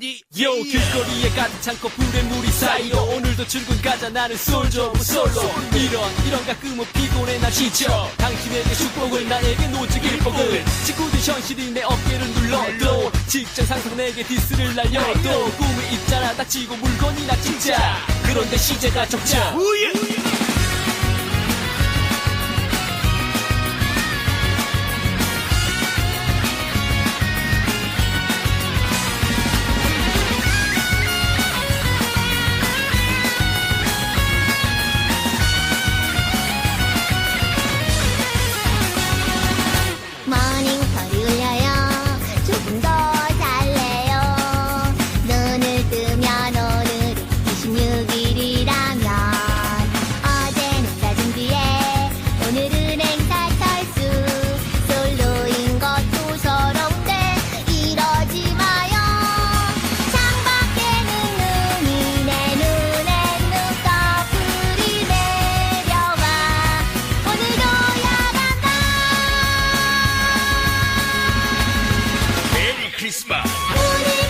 길거리에 가득 찬 커플의 무리 사이로 오늘도 출근 가자 나는 솔저 솔로. 이런 이런 가끔은 피곤해 나 지쳐. 당신에게 축복을 나에게 노직 일복을. 친구들 현실이 내 어깨를 눌러도 직장 상사 내게 디스를 날려도 꿈이 있잖아 닥치고 물건이나 진짜. 그런데 시제가 적자 Christmas.